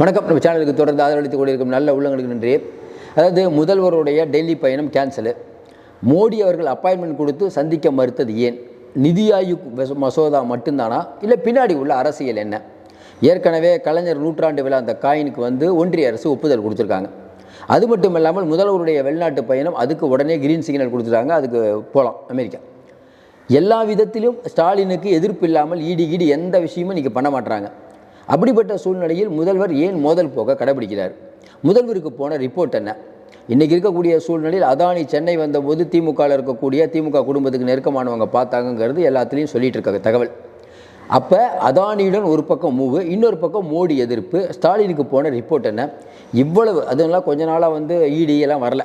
வணக்கம். நம்ம சேனலுக்கு தொடர்ந்து ஆதரவளித்துக் கொண்டிருக்கும் நல்ல உள்ளங்களுக்கு நன்றி அதாவது முதல்வருடைய டெல்லி பயணம் கேன்சலு மோடி அவர்கள் அப்பாயின்மெண்ட் கொடுத்து சந்திக்க மறுத்தது ஏன்? நிதி ஆயோக் மசோதா மட்டும்தானா? இல்லை பின்னாடி உள்ள அரசியல் என்ன? ஏற்கனவே கலைஞர் நூற்றாண்டு விழா அந்த காயினுக்கு வந்து ஒன்றிய அரசு ஒப்புதல் கொடுத்துருக்காங்க. அது மட்டும் இல்லாமல் முதல்வருடைய வெளிநாட்டு பயணம் அதுக்கு உடனே கிரீன் சிக்னல் கொடுத்துட்டாங்க. அதுக்கு போகலாம் அமெரிக்கா. எல்லா விதத்திலும் ஸ்டாலினுக்கு எதிர்ப்பு இல்லாமல் ஈடி ஈடி எந்த விஷயமும் இன்றைக்கி பண்ண மாட்டாங்க அப்படிப்பட்ட சூழ்நிலையில் முதல்வர் ஏன் மோதல் போக கடைபிடிக்கிறார்? முதல்வருக்கு போன ரிப்போர்ட் என்ன? இன்றைக்கி இருக்கக்கூடிய சூழ்நிலையில் அதானி சென்னை வந்தபோது திமுகவில் இருக்கக்கூடிய திமுக குடும்பத்துக்கு நெருக்கமானவங்க பார்த்தாங்கங்கிறது எல்லாத்துலேயும் சொல்லிகிட்டு இருக்க தகவல். அப்போ அதானியுடன் ஒரு பக்கம் மூவு இன்னொரு பக்கம் மோடி எதிர்ப்பு ஸ்டாலினுக்கு போன ரிப்போர்ட் என்ன? இவ்வளவு அதெல்லாம் கொஞ்ச நாளாக வந்து இடி எல்லாம் வரல.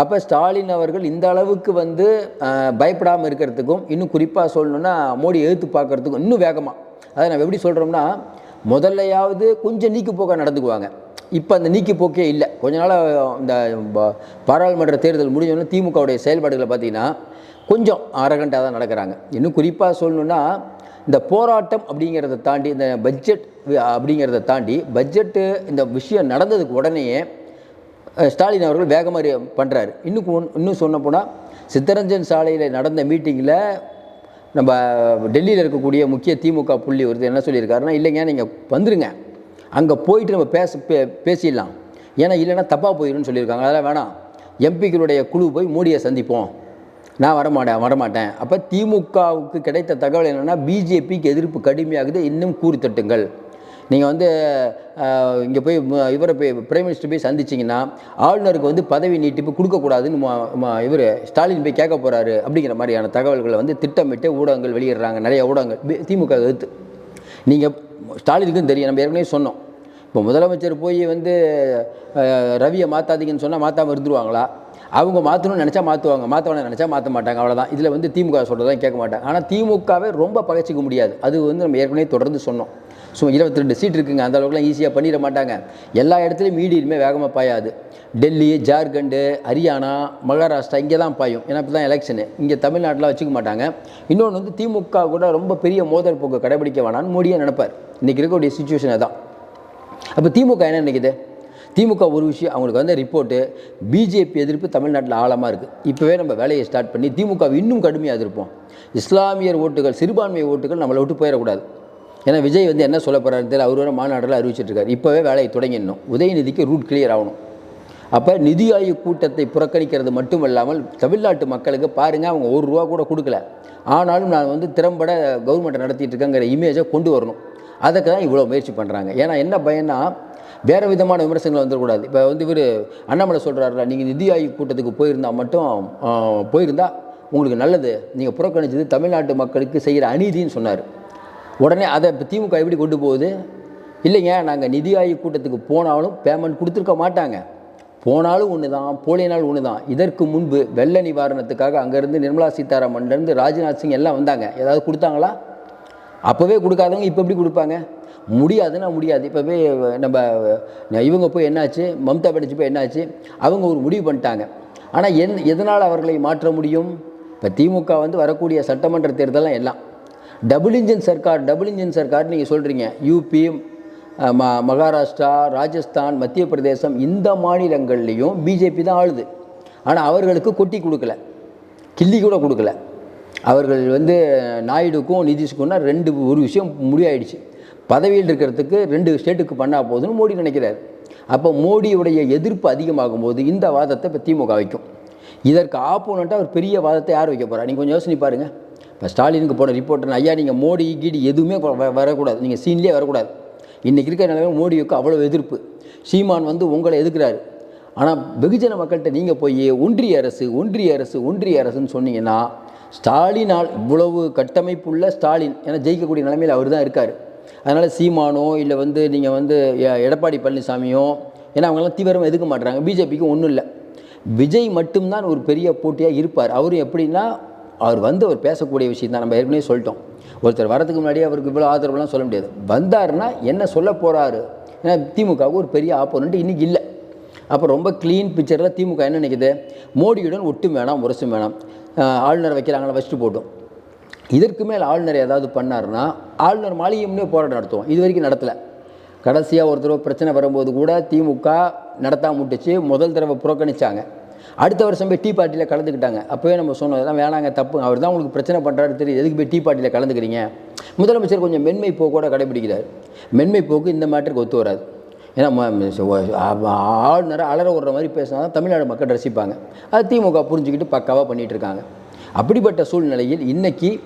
அப்போ ஸ்டாலின் அவர்கள் இந்த அளவுக்கு வந்து பயப்படாமல் இருக்கிறதுக்கும் இன்னும் குறிப்பாக சொல்லணுன்னா மோடி எழுத்து பார்க்கறதுக்கும் இன்னும் வேகமாக அதை நம்ம எப்படி சொல்கிறோம்னா முதல்லையாவது கொஞ்சம் நீக்கு போக்க நடந்துக்குவாங்க. இப்போ அந்த நீக்கி போக்கே இல்லை. கொஞ்ச நாளாக இந்த ப- பாராளுமன்ற தேர்தல் முடிஞ்சோடனே திமுகவுடைய செயல்பாடுகளை பார்த்தீங்கன்னா கொஞ்சம் அரகண்டாக தான் நடக்கிறாங்க. இன்னும் குறிப்பாக சொல்லணுன்னா இந்த போராட்டம் அப்படிங்கிறத தாண்டி இந்த பட்ஜெட் அப்படிங்கிறத தாண்டி பட்ஜெட்டு இந்த விஷயம் நடந்ததுக்கு உடனேயே ஸ்டாலின் அவர்கள் வேகமாக பண்ணுறாரு இன்னும் இன்னும் சொன்ன போனால் சித்தரஞ்சன் சாலையில் நடந்த மீட்டிங்கில் நம்ம டெல்லியில் இருக்கக்கூடிய முக்கிய திமுக புள்ளி ஒருத்தர் என்ன சொல்லியிருக்காருன்னா இல்லைங்க நீங்கள் வந்துருங்க. அங்கே போயிட்டு நம்ம பேச பே பேசிடலாம். ஏன்னா இல்லைன்னா தப்பாக போயிடும்னு சொல்லியிருக்காங்க. அதெல்லாம் வேணாம். எம்பிக்களுடைய குழு போய் மோடியை சந்திப்போம். நான் வரமாட்டேன் வரமாட்டேன். அப்போ திமுகவுக்கு கிடைத்த தகவல் என்னென்னா பிஜேபிக்கு எதிர்ப்பு கடுமையாகுது. இன்னும் கூறு தட்டுங்கள். நீங்கள் வந்து இங்கே போய் இவரை போய் பிரைம் மினிஸ்டர் போய் சந்திச்சிங்கன்னா ஆளுநருக்கு வந்து பதவி நீட்டிப்பு கொடுக்கக்கூடாதுன்னு இவர் ஸ்டாலின் போய் கேட்க போகிறாரு அப்படிங்கிற மாதிரியான தகவல்களை வந்து திட்டமிட்டு ஊடகங்கள் வெளியிடுறாங்க நிறைய ஊடகங்கள் திமுக எதிர்த்து. நீங்கள் ஸ்டாலினுக்கும் தெரியும் நம்ம ஏற்கனவே சொன்னோம். இப்போ முதலமைச்சர் போய் வந்து ரவியை மாற்றாதீங்கன்னு சொன்னால் மாற்றாமல் இருந்துருவாங்களா? அவங்க மாற்றணும்னு நினச்சா மாற்றுவாங்க மாற்றவன நினச்சா மாற்ற மாட்டாங்க அவ்வளோதான் இதில் வந்து திமுக சொல்கிறதான் கேட்க மாட்டாங்க. ஆனால் திமுகவே ரொம்ப பகைச்சிக்க முடியாது. அது வந்து நம்ம ஏற்கனவே தொடர்ந்து சொன்னோம். ஸோ இருபத்தி ரெண்டு சீட் இருக்குங்க. அந்த அளவுக்குலாம் ஈஸியாக பண்ணிட மாட்டாங்க. எல்லா இடத்துலையும் மீடியுமே வேகமாக பாயாது. டெல்லி ஜார்க்கண்டு ஹரியானா மகாராஷ்டிரா இங்கே தான் பாயும். ஏன்னா இப்போ தான் எலெக்ஷனு இங்கே தமிழ்நாட்டில் வச்சுக்க மாட்டாங்க. இன்னொன்று வந்து திமுக கூட ரொம்ப பெரிய மோதல் போக்கு கடைபிடிக்க வேணாம்னு மோடியே நினைப்பார். இன்றைக்கி இருக்கக்கூடிய சுச்சுவேஷன் அதான். அப்போ திமுக என்ன நினைக்குது? திமுக ஒரு விஷயம் அவங்களுக்கு வந்து ரிப்போர்ட்டு பிஜேபி எதிர்ப்பு தமிழ்நாட்டில் ஆழமாக இருக்குது இப்போவே நம்ம வேலையை ஸ்டார்ட் பண்ணி திமுக இன்னும் கடுமையாக எதிர்ப்போம். இஸ்லாமியர் ஓட்டுகள் சிறுபான்மை ஓட்டுகள் நம்மளை விட்டு போயிடக்கூடாது. ஏன்னா விஜய் வந்து என்ன சொல்ல போகிறாரு தெரியல. அவர் வர மாநாட்டில் அறிவிச்சிட்ருக்காரு இப்போவே வேலையை தொடங்கிடணும். உதயநிதிக்கு ரூட் கிளியர் ஆகணும். அப்போ நிதி ஆயோக் கூட்டத்தை புறக்கணிக்கிறது மட்டுமல்லாமல் தமிழ்நாட்டு மக்களுக்கு பாருங்கள் அவங்க ஒரு ரூபா கூட கொடுக்கல. ஆனாலும் நான் வந்து திறம்பட கவர்மெண்ட்டை நடத்திட்டு இருக்கேங்கிற இமேஜை கொண்டு வரணும். அதுக்கு தான் இவ்வளோ முயற்சி பண்ணுறாங்க ஏன்னா என்ன பயன்னா வேறு விதமான விமர்சனங்கள் வந்துடக்கூடாது. இப்போ வந்து இவர் அண்ணாமலை சொல்கிறாருல நீங்கள் நிதி ஆயோக் கூட்டத்துக்கு போயிருந்தால் மட்டும் போயிருந்தால் உங்களுக்கு நல்லது. நீங்கள் புறக்கணிச்சது தமிழ்நாட்டு மக்களுக்கு செய்கிற அநீதின்னு சொன்னார். உடனே அதை இப்போ திமுக எப்படி கொண்டு போகுது? இல்லைங்க நாங்கள் நிதி ஆயோக் கூட்டத்துக்கு போனாலும் பேமெண்ட் கொடுத்துருக்க மாட்டாங்க. போனாலும் ஒன்று தான் போலினால் ஒன்று தான் இதற்கு முன்பு வெள்ள நிவாரணத்துக்காக அங்கேருந்து நிர்மலா சீதாராமன்லேருந்து ராஜ்நாத் சிங் எல்லாம் வந்தாங்க. ஏதாவது கொடுத்தாங்களா? அப்போவே கொடுக்காதவங்க இப்போ எப்படி கொடுப்பாங்க? முடியாதுன்னா முடியாது. இப்போவே நம்ம இவங்க போய் என்னாச்சு? மம்தா பானர்ஜி போய் என்னாச்சு? அவங்க ஒரு முடிவு பண்ணிட்டாங்க. ஆனால் என் எதனால் அவர்களை மாற்ற முடியும்? இப்போ திமுக வந்து வரக்கூடிய சட்டமன்ற தேர்தலாம் எல்லாம் டபுள் இன்ஜின் சர்க்கார் டபுள் இன்ஜின் சர்க்கார் நீங்கள் சொல்கிறீங்க யூபி ம மகாராஷ்டிரா ராஜஸ்தான் மத்திய பிரதேசம் இந்த மாநிலங்கள்லேயும் பிஜேபி தான் ஆளுது. ஆனால் அவர்களுக்கு கொட்டி கொடுக்கல. கிள்ளி கூட கொடுக்கல. அவர்கள் வந்து நாயுடுக்கும் நிதிஷ்கும்னா ரெண்டு ஒரு விஷயம் முடிவாயிடுச்சு பதவியில் இருக்கிறதுக்கு ரெண்டு ஸ்டேட்டுக்கு பண்ணால் போதும்னு மோடி நினைக்கிறார். அப்போ மோடியுடைய எதிர்ப்பு அதிகமாகும் போது இந்த வாதத்தை இப்போ திமுக வைக்கும். இதற்கு ஆப்போனண்ட்டாக ஒரு பெரிய வாதத்தை யார் வைக்க போகிறா நீங்கள் கொஞ்சம் யோசனை பாருங்கள் இப்போ ஸ்டாலினுக்கு போன ரிப்போர்ட்டர் ஐயா நீங்கள் மோடி கீடி எதுவுமே வ- வரக்கூடாது. நீங்கள் சீன்லேயே வரக்கூடாது. இன்றைக்கி இருக்கிற நிலைமை மோடிக்கு அவ்வளோ எதிர்ப்பு. சீமான் வந்து உங்களை எதுக்குறாரு ஆனால் வெகுஜன மக்கள்கிட்ட நீங்கள் போய் ஒன்றிய அரசு ஒன்றிய அரசு ஒன்றிய அரசுன்னு சொன்னீங்கன்னா ஸ்டாலினால் இவ்வளவு கட்டமைப்புள்ள ஸ்டாலின் ஏன்னா ஜெயிக்கக்கூடிய நிலைமையில் அவர் தான் இருக்கார். அதனால் சீமானோ இல்லை வந்து நீங்கள் வந்து எ- எடப்பாடி பழனிசாமியோ ஏன்னா அவங்கெல்லாம் தீவிரமாக எதுக்க மாட்டுறாங்க பிஜேபிக்கு ஒன்றும் இல்லை. விஜய் மட்டும்தான் ஒரு பெரிய போட்டியாக இருப்பார். அவரும் எப்படின்னா அவர் வந்து அவர் பேசக்கூடிய விஷயம் தான் நம்ம ஏற்கனவே சொல்லிட்டோம். ஒருத்தர் வரதுக்கு முன்னாடி அவருக்கு இவ்வளோ ஆதரவுலாம் சொல்ல முடியாது. வந்தாருன்னா என்ன சொல்ல போகிறாரு ஏன்னா திமுகவுக்கு ஒரு பெரிய ஆப்போனண்ட் இன்றைக்கி இல்லை. அப்போ ரொம்ப க்ளீன் பிக்சரில் திமுக என்ன நினைக்குது? மோடியுடன் ஒட்டும் வேணாம் உரசும் வேணாம். ஆளுநர் வைக்கிறாங்களா வச்சுட்டு போட்டோம். இதற்கு மேல் ஆளுநர் ஏதாவது பண்ணார்னா ஆளுநர் மாளிகையும்னே போராட்டம் நடத்துவோம். இது வரைக்கும் நடத்தலை. கடைசியாக ஒரு தடவை பிரச்சனை வரும்போது கூட திமுக நடத்தாம விட்டுச்சு. முதல் தடவை புறக்கணிச்சாங்க. அடுத்த வருஷம் போய் டீ பார்ட்டியில் கலந்துக்கிட்டாங்க. அப்போவே நம்ம சொன்னோம் அதெல்லாம் வேணாங்க தப்பு. அவர் தான் உங்களுக்கு பிரச்சனை பண்ணுறாரு தெரியும் எதுக்கு போய் டீ பார்ட்டியில் கலந்துக்கிறீங்க? முதலமைச்சர் கொஞ்சம் மென்மை போக்கோட கடைபிடிக்கிறார். மென்மை போக்கு இந்த மேட்டருக்கு ஒத்து வராது. ஏன்னா ம- ஆளுநரை அலற விடுற மாதிரி பேசினா தான் தமிழ்நாடு மக்கள் ரசிப்பாங்க. அது திமுக புரிஞ்சுக்கிட்டு பக்காவாக பண்ணிகிட்டு இருக்காங்க அப்படிப்பட்ட சூழ்நிலையில் இன்றைக்கி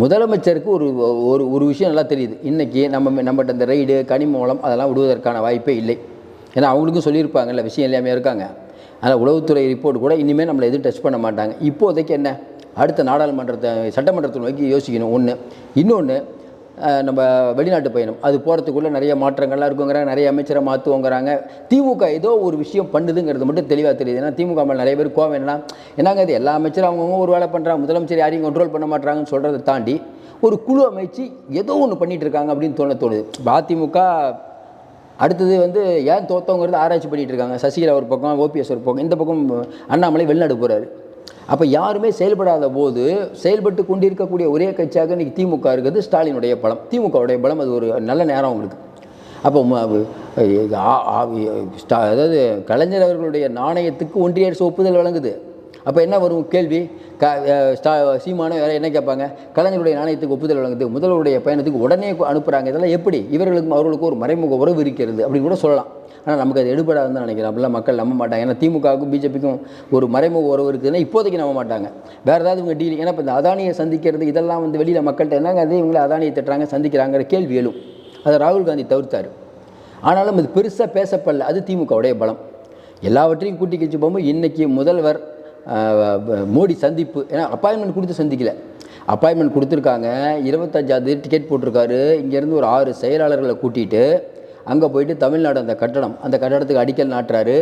முதலமைச்சருக்கு ஒரு ஒரு ஒரு விஷயம் நல்லா தெரியுது. இன்றைக்கி நம்ம நம்மகிட்ட இந்த ரைடு கனிமூலம் அதெல்லாம் விடுவதற்கான வாய்ப்பே இல்லை. ஏன்னா அவங்களுக்கும் சொல்லியிருப்பாங்கல்ல விஷயம் இல்லாமல் இருக்காங்க. அதனால் உளவுத்துறை ரிப்போர்ட் கூட இனிமேல் நம்மளை எதுவும் டச் பண்ண மாட்டாங்க. இப்போதைக்கு என்ன? அடுத்த நாடாளுமன்றத்தை சட்டமன்றத்தை நோக்கி யோசிக்கணும். ஒன்று இன்னொன்று நம்ம வெளிநாட்டு பயணம். அது போகிறதுக்குள்ளே நிறைய மாற்றங்கள்லாம் இருக்குங்கிறாங்க. நிறைய அமைச்சரை மாற்றுவோங்கிறாங்க திமுக ஏதோ ஒரு விஷயம் பண்ணுதுங்கிறது மட்டும் தெளிவாக தெரியுது. ஏன்னா திமுக மேலே நிறைய பேர் கோவம் என்னன்னா என்னங்க இது? எல்லா அமைச்சரும் அவங்கவுங்க ஒரு வேலை பண்ணுறாங்க முதலமைச்சர் யாரையும் கண்ட்ரோல் பண்ண மாட்டாங்கன்னு சொல்கிறத தாண்டி ஒரு குழு அமைச்சு ஏதோ ஒன்று பண்ணிகிட்டு இருக்காங்க அப்படின்னு தோண தோணுது. அதிமுக அடுத்தது வந்து ஏன் தோத்தவங்கிறது ஆராய்ச்சி பண்ணிகிட்டு இருக்காங்க? சசிகலா ஒரு பக்கம் ஓபிஎஸ் ஒரு பக்கம் இந்த பக்கம் அண்ணாமலை வெளிநாடு போகிறாரு அப்போ யாருமே செயல்படாத போது செயல்பட்டு கொண்டிருக்கக்கூடிய ஒரே கட்சியாக இன்றைக்கி திமுக இருக்குது ஸ்டாலினுடைய பலம். திமுகவுடைய பலம் அது ஒரு நல்ல நேரம் அவங்களுக்கு. அப்போ ஆ- அதாவது கலைஞர் அவர்களுடைய நாணயத்துக்கு ஒன்றிய அரசு ஒப்புதல் வழங்குது. அப்போ என்ன வரும் கேள்வி? க ஸ்டா சீமானோ வேறு என்ன கேட்பாங்க? கலைஞருடைய நாணயத்துக்கு ஒப்புதல் வழங்குது. முதல்வருடைய பயணத்துக்கு உடனே அனுப்புகிறாங்க இதெல்லாம் எப்படி? இவர்களுக்கும் அவர்களுக்கும் ஒரு மறைமுக உறவு இருக்கிறது அப்படின்னு கூட சொல்லலாம். ஆனால் நமக்கு அது எடுபடாதுன்னு தான் நினைக்கிறேன். அப்படிலாம் மக்கள் நம்ப மாட்டாங்க. ஏன்னா திமுகவுக்கும் பிஜேபிக்கும் ஒரு மறைமுக உறவு இருக்குதுன்னா இப்போதைக்கு நம்ப மாட்டாங்க. வேறு ஏதாவது இவங்க டீலிங் ஏன்னா இப்போ இந்த அதானியை சந்திக்கிறது இதெல்லாம் வந்து வெளியில் மக்கள்கிட்ட என்னங்க அதே? இவங்களை அதானியை திட்டுறாங்க சந்திக்கிறாங்கிற கேள்வி எழும். அதை ராகுல் காந்தி தவிர்த்தார். ஆனாலும் அது பெருசாக பேசப்படல. அது திமுகவுடைய பலம். எல்லாவற்றையும் கூட்டி கழிச்சு போகும்போது இன்றைக்கி முதல்வர் மோடி சந்திப்பு. ஏன்னா அப்பாயின்மெண்ட் கொடுத்து சந்திக்கல. அப்பாயின்மெண்ட் கொடுத்துருக்காங்க. இருபத்தஞ்சாவது டிக்கெட் போட்டிருக்காரு. இங்கேருந்து ஒரு ஆறு செயலாளர்களை கூட்டிகிட்டு அங்கே போயிட்டு தமிழ்நாடு அந்த கட்டடம் அந்த கட்டடத்துக்கு அடிக்கல் நாட்டுறாரு.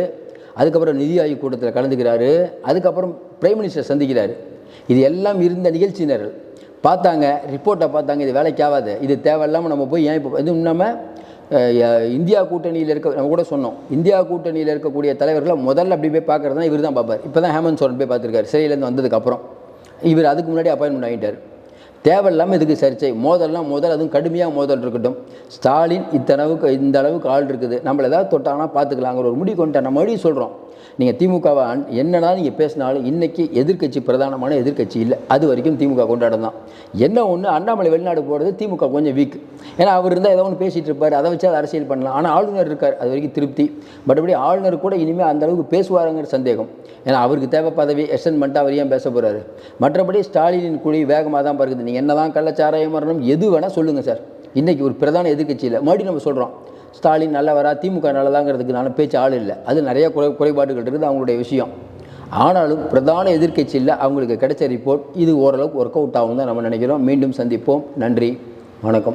அதுக்கப்புறம் நிதி ஆய்வு கூட்டத்தில் கலந்துக்கிறாரு. அதுக்கப்புறம் பிரைம் மினிஸ்டர் சந்திக்கிறாரு. இது எல்லாம் இருந்த நிகழ்ச்சியினர்கள். பார்த்தாங்க ரிப்போர்ட்டை பார்த்தாங்க இது வேலைக்கு ஆகாது இது தேவையில்லாமல் நம்ம போய் ஏன் இப்போ எதுவும் இல்லாமல் இந்தியா கூட்டணியில் இருக்க நம்ம கூட சொன்னோம். இந்தியா கூட்டணியில் இருக்கக்கூடிய தலைவர்களை முதல்ல அப்படி போய் பார்க்குறது தான் இவர் தான் பார்ப்பார். இப்போ தான் ஹேமந்த் சோரன் போய் பார்த்துருக்காரு சிறையிலேருந்து வந்ததுக்கப்புறம். இவர் அதுக்கு முன்னாடி அப்பாயின்மெண்ட் ஆகிட்டார் தேவையில்லாமல் இதுக்கு சர்ச்சை மோதல்லாம் மோதல் அதுவும் கடுமையாக மோதல் இருக்கட்டும். ஸ்டாலின் இத்தளவுக்கு இந்த அளவுக்கு ஆள் இருக்குது. நம்மளை ஏதாவது தொட்டாங்கன்னா பார்த்துக்கலாங்கிற ஒரு முடி கொண்டு நம்ம மறுபடியும் சொல்கிறோம் நீங்கள் திமுகவை என்னென்னா நீங்கள் பேசினாலும் இன்றைக்கி எதிர்க்கட்சி பிரதானமான எதிர்க்கட்சி இல்லை. அது வரைக்கும் திமுக கொண்டாடம் தான். என்ன ஒன்று அண்ணாமலை வெளிநாடு போகிறது திமுக கொஞ்சம் வீக் ஏன்னா அவர் இருந்தால் ஏதோ ஒன்று பேசிகிட்டு இருப்பார். அதை வச்சு அதை அரசியல் பண்ணலாம். ஆனால் ஆளுநர் இருக்கார். அது வரைக்கும் திருப்தி. மற்றபடி ஆளுநர் கூட இனிமேல் அந்த அளவுக்கு பேசுவாருங்கிற சந்தேகம். ஏன்னா அவருக்கு தேவை பதவி எஸ்என் பண்ணிட்டு அவர் ஏன் பேச போகிறாரு மற்றபடி ஸ்டாலினின் குழி வேகமாக தான் பறக்குது. நீங்கள் என்ன தான் கள்ளச்சாராயம் மரணம் எது வேணால் சொல்லுங்கள் சார். இன்றைக்கி ஒரு பிரதான எதிர்கட்சியில் மறுபடியும் நம்ம சொல்கிறோம் ஸ்டாலின் நல்லவரா திமுக நல்லதாங்கிறதுக்கு நான் பேச்சு ஆள் இல்லை. அது நிறைய குறை குறைபாடுகள் இருக்குது அவங்களுடைய விஷயம். ஆனாலும் பிரதான எதிர்கட்சியில் அவங்களுக்கு கிடைச்ச ரிப்போர்ட் இது ஓரளவுக்கு ஒர்க் அவுட் ஆகும் தான் நம்ம நினைக்கிறோம். மீண்டும் சந்திப்போம். நன்றி. வணக்கம்.